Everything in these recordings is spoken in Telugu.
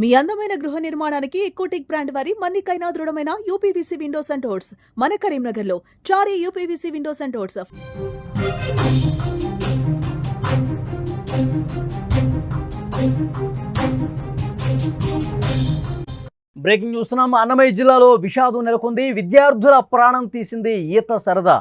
మీ అందమైన గృహ నిర్మాణానికి ఎకోటెక్ బ్రాండ్ వారి మన్నికైనా దృఢమైన యూపీవీసీ విండోస్ అండ్ డోర్స్ మన కరీంనగర్లో Chari UPVC windows and doors. Breaking చూస్తున్నాం అన్నమయ్య జిల్లాలో విషాదం నెలకొంది. విద్యార్థుల ప్రాణం తీసింది ఈత సరదా.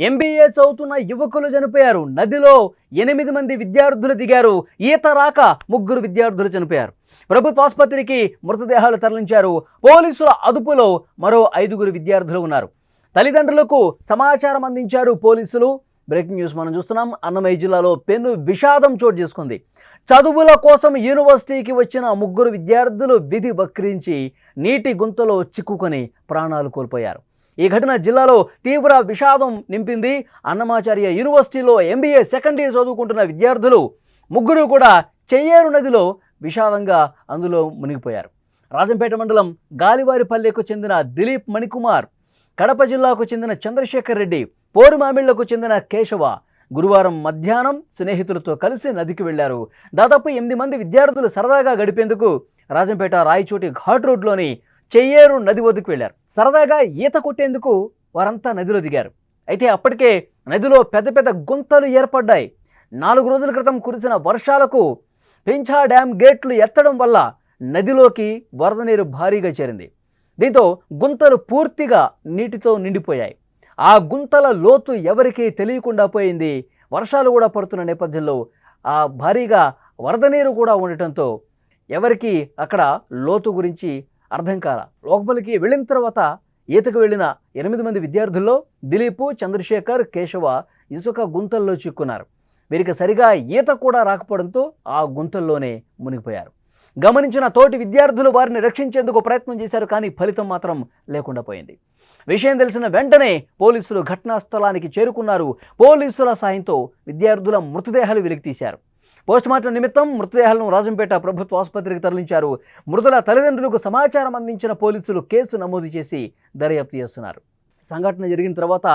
ఎంబీఏ చదువుతున్న యువకులు చనిపోయారు. నదిలో ఎనిమిది మంది విద్యార్థులు దిగారు. ఈత రాక ముగ్గురు విద్యార్థులు చనిపోయారు. ప్రభుత్వ ఆసుపత్రికి మృతదేహాలు తరలించారు. పోలీసుల అదుపులో మరో ఐదుగురు విద్యార్థులు ఉన్నారు. తల్లిదండ్రులకు సమాచారం అందించారు పోలీసులు. బ్రేకింగ్ న్యూస్ మనం చూస్తున్నాం. అన్నమయ్య జిల్లాలో పెను విషాదం చోటు చేసుకుంది. చదువుల కోసం యూనివర్సిటీకి వచ్చిన ముగ్గురు విద్యార్థులు విధి వక్రించి నీటి గుంతలో చిక్కుకొని ప్రాణాలు కోల్పోయారు. ఈ ఘటన జిల్లాలో తీవ్ర విషాదం నింపింది. అన్నమాచార్య యూనివర్సిటీలో ఎంబీఏ సెకండ్ ఇయర్ చదువుకుంటున్న విద్యార్థులు ముగ్గురు కూడా చెయ్యేరు నదిలో విషాదంగా అందులో మునిగిపోయారు. రాజంపేట మండలం గాలివారిపల్లెకు చెందిన దిలీప్ మణికుమార్ కడప జిల్లాకు చెందిన చంద్రశేఖర్ రెడ్డి పోరుమామిళ్ళకు చెందిన కేశవ గురువారం మధ్యాహ్నం స్నేహితులతో కలిసి నదికి వెళ్ళారు దాదాపు ఎనిమిది మంది విద్యార్థులు సరదాగా గడిపేందుకు రాజంపేట రాయచోటి ఘాట్ రోడ్లోని చెయ్యేరు నది వద్దకు వెళ్ళారు సరదాగా ఈత కొట్టేందుకు వారంతా నదిలో దిగారు. అయితే అప్పటికే నదిలో పెద్ద పెద్ద గుంతలు ఏర్పడ్డాయి. నాలుగు రోజుల క్రితం కురిసిన వర్షాలకు పెంచా డ్యామ్ గేట్లు ఎత్తడం వల్ల నదిలోకి వరద నీరు భారీగా చేరింది. దీంతో గుంతలు పూర్తిగా నీటితో నిండిపోయాయి. ఆ గుంతల లోతు ఎవరికీ తెలియకుండా పోయింది. వర్షాలు కూడా పడుతున్న నేపథ్యంలో ఆ భారీగా వరద నీరు కూడా ఉండటంతో ఎవరికి అక్కడ లోతు గురించి అర్థం కాల. లోకపలికి వెళ్ళిన తర్వాత ఈతకు వెళ్ళిన ఎనిమిది మంది విద్యార్థుల్లో దిలీప్ చంద్రశేఖర్ కేశవ ఇసుక గుంతల్లో చిక్కున్నారు. వీరికి సరిగా ఈత కూడా రాకపోవడంతో ఆ గుంతల్లోనే మునిగిపోయారు. గమనించిన తోటి విద్యార్థులు వారిని రక్షించేందుకు ప్రయత్నం చేశారు కానీ ఫలితం మాత్రం లేకుండా పోయింది. విషయం తెలిసిన వెంటనే పోలీసులు ఘటనా స్థలానికి చేరుకున్నారు. పోలీసుల సాయంతో విద్యార్థుల మృతదేహాలు వెలికితీశారు. పోస్టుమార్టం నిమిత్తం మృతదేహాలను రాజంపేట ప్రభుత్వ ఆసుపత్రికి తరలించారు. మృతుల తల్లిదండ్రులకు సమాచారం అందించిన పోలీసులు కేసు నమోదు చేసి దర్యాప్తు చేస్తున్నారు. సంఘటన జరిగిన తర్వాత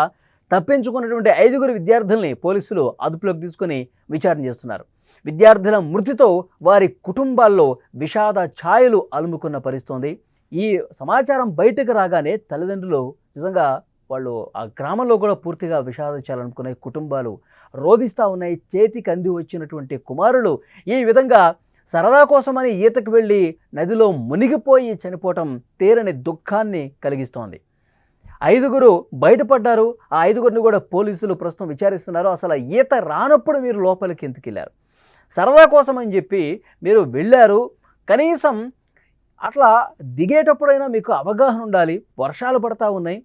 తప్పించుకున్నటువంటి ఐదుగురు విద్యార్థుల్ని పోలీసులు అదుపులోకి తీసుకుని విచారణ చేస్తున్నారు. విద్యార్థుల మృతితో వారి కుటుంబాల్లో విషాద ఛాయలు అలుముకున్న పరిస్తోంది ఈ సమాచారం బయటకు రాగానే తల్లిదండ్రులు నిజంగా వాళ్ళు ఆ గ్రామంలో కూడా పూర్తిగా విషాదించాలనుకునే కుటుంబాలు రోధిస్తూ ఉన్నాయి చేతికి అంది వచ్చినటువంటి కుమారులు. ఈ విధంగా సరదా కోసమని ఈతకు వెళ్ళి నదిలో మునిగిపోయి చనిపోవటం తీరని దుఃఖాన్ని కలిగిస్తోంది. ఐదుగురు బయటపడ్డారు. ఆ ఐదుగురిని కూడా పోలీసులు ప్రస్తుతం విచారిస్తున్నారు. అసలు ఈత రానప్పుడు మీరు లోపలికి ఎందుకు వెళ్ళారు? సరదా కోసం అని చెప్పి మీరు వెళ్ళారు. కనీసం అట్లా దిగేటప్పుడైనా మీకు అవగాహన ఉండాలి. వర్షాలు పడతా ఉన్నాయి.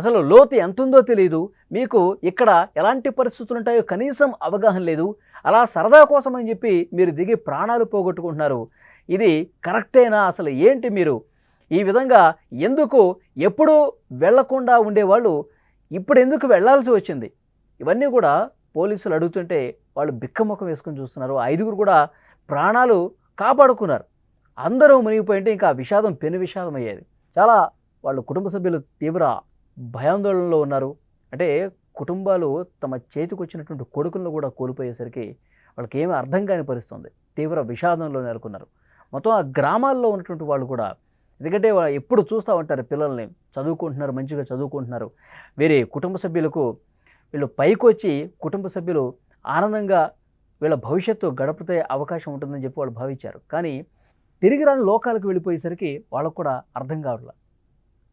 అసలు లోతు ఎంత ఉందో తెలియదు మీకు ఇక్కడ ఎలాంటి పరిస్థితులు ఉంటాయో కనీసం అవగాహన లేదు. అలా సరదా కోసం అని చెప్పి మీరు దిగి ప్రాణాలు పోగొట్టుకుంటున్నారు. ఇది కరెక్టేనా? అసలు ఏంటి మీరు? ఈ విధంగా ఎందుకు ఎప్పుడు వెళ్ళకుండా ఉండేవాళ్ళు ఇప్పుడు ఎందుకు వెళ్ళాల్సి వచ్చింది? ఇవన్నీ కూడా పోలీసులు అడుగుతుంటే వాళ్ళు బిక్కముఖం వేసుకొని చూస్తున్నారు. ఐదుగురు కూడా ప్రాణాలు కాపాడుకున్నారు. అందరూ మునిగిపోయింటే ఇంకా విషాదం పెను విషాదం అయ్యేది చాలా వాళ్ళ కుటుంబ సభ్యులు తీవ్ర భయాందోళనలో ఉన్నారు. అంటే కుటుంబాలు తమ చేతికి వచ్చినటువంటి కొడుకులను కూడా కోల్పోయేసరికి వాళ్ళకి ఏమీ అర్థం కాని పరిస్థితుంది. తీవ్ర విషాదంలో నెలకొన్నారు. మొత్తం ఆ గ్రామాల్లో ఉన్నటువంటి వాళ్ళు కూడా ఎందుకంటే వాళ్ళు ఎప్పుడు చూస్తూ ఉంటారు పిల్లల్ని. చదువుకుంటున్నారు మంచిగా చదువుకుంటున్నారు. వేరే కుటుంబ సభ్యులకు వీళ్ళు పైకి వచ్చి కుటుంబ సభ్యులు ఆనందంగా వీళ్ళ భవిష్యత్తు గడపతే అవకాశం ఉంటుందని చెప్పి వాళ్ళు భావించారు. కానీ తిరిగి రాని లోకాలకు వెళ్ళిపోయేసరికి వాళ్ళకు కూడా అర్థం కావట్లేదు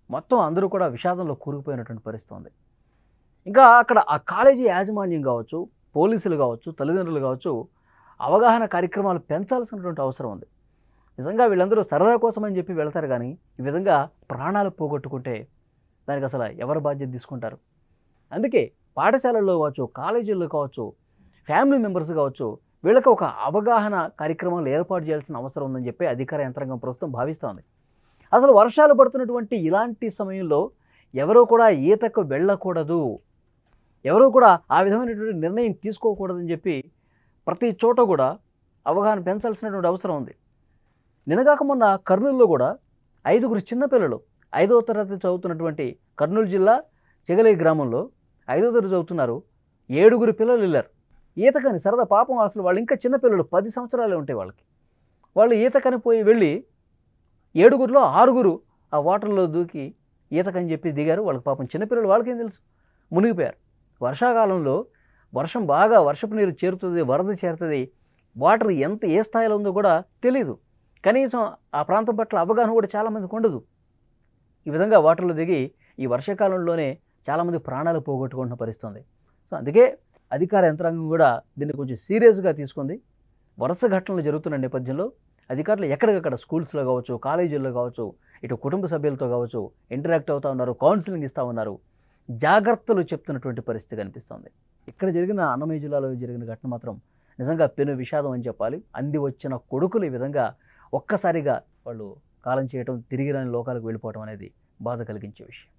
మొత్తం అందరూ కూడా విషాదంలో కూరుకుపోయినటువంటి పరిస్థితి ఉంది. ఇంకా అక్కడ ఆ కాలేజీ యాజమాన్యం కావచ్చు పోలీసులు కావచ్చు తల్లిదండ్రులు కావచ్చు అవగాహన కార్యక్రమాలు పెంచాల్సినటువంటి అవసరం ఉంది. నిజంగా వీళ్ళందరూ సరదా కోసమని చెప్పి వెళ్తారు కానీ ఈ విధంగా ప్రాణాలు పోగొట్టుకుంటే దానికి అసలు ఎవరు బాధ్యత తీసుకుంటారు? అందుకే పాఠశాలల్లో కావచ్చు కాలేజీల్లో కావచ్చు ఫ్యామిలీ మెంబర్స్ కావచ్చు వీళ్ళకి ఒక అవగాహన కార్యక్రమాలు ఏర్పాటు చేయాల్సిన అవసరం ఉందని చెప్పి అధికార యంత్రాంగం ప్రస్తుతం భావిస్తోంది అసలు వర్షాలు పడుతున్నటువంటి ఇలాంటి సమయంలో ఎవరూ కూడా ఈతకు వెళ్ళకూడదు. ఎవరూ కూడా ఆ విధమైనటువంటి నిర్ణయం తీసుకోకూడదని చెప్పి ప్రతి చోట కూడా అవగాహన పెంచాల్సినటువంటి అవసరం ఉంది. నినగాక మొన్న కర్నూలులో కూడా ఐదుగురు చిన్నపిల్లలు ఐదో తరగతి చదువుతున్నటువంటి కర్నూలు జిల్లా చెగలి గ్రామంలో ఐదో తరగతి చదువుతున్నారు. ఏడుగురు పిల్లలు వెళ్ళారు. ఈతకని సరదా పాపం అసలు వాళ్ళు ఇంకా చిన్నపిల్లలు పది సంవత్సరాలే ఉంటాయి వాళ్ళకి. వాళ్ళు ఈతకని పోయి వెళ్ళి ఏడుగురిలో ఆరుగురు ఆ వాటర్లో దూకి ఈతకని చెప్పి దిగారు. వాళ్ళకి పాపం చిన్నపిల్లలు వాళ్ళకేం తెలుసు? మునిగిపోయారు. వర్షాకాలంలో వర్షం బాగా వర్షపు నీరు చేరుతుంది వరద చేరుతుంది. వాటర్ ఎంత ఏ స్థాయిలో ఉందో కూడా తెలియదు కనీసం ఆ ప్రాంతం పట్ల అవగాహన కూడా చాలామందికి ఉండదు. ఈ విధంగా వాటర్లో దిగి ఈ వర్షాకాలంలోనే చాలామంది ప్రాణాలు పోగొట్టుకుంటున్న పరిస్థితుంది. సో అందుకే అధికార యంత్రాంగం కూడా దీన్ని కొంచెం సీరియస్గా తీసుకుంది. వరుస ఘటనలు జరుగుతున్న నేపథ్యంలో అధికారులు ఎక్కడికక్కడ స్కూల్స్లో కావచ్చు కాలేజీల్లో కావచ్చు ఇటు కుటుంబ సభ్యులతో కావచ్చు ఇంటరాక్ట్ అవుతూ ఉన్నారు కౌన్సిలింగ్ ఇస్తూ ఉన్నారు. జాగ్రత్తలు చెప్తున్నటువంటి పరిస్థితి కనిపిస్తుంది. ఇక్కడ జరిగిన అన్నమయ్య జిల్లాలో జరిగిన ఘటన మాత్రం నిజంగా పెను విషాదం అని చెప్పాలి. అంది వచ్చిన కొడుకులు ఈ విధంగా ఒక్కసారిగా వాళ్ళు కాలం చేయటం తిరిగి రాని లోకాలకు వెళ్ళిపోవడం అనేది బాధ కలిగించే విషయం.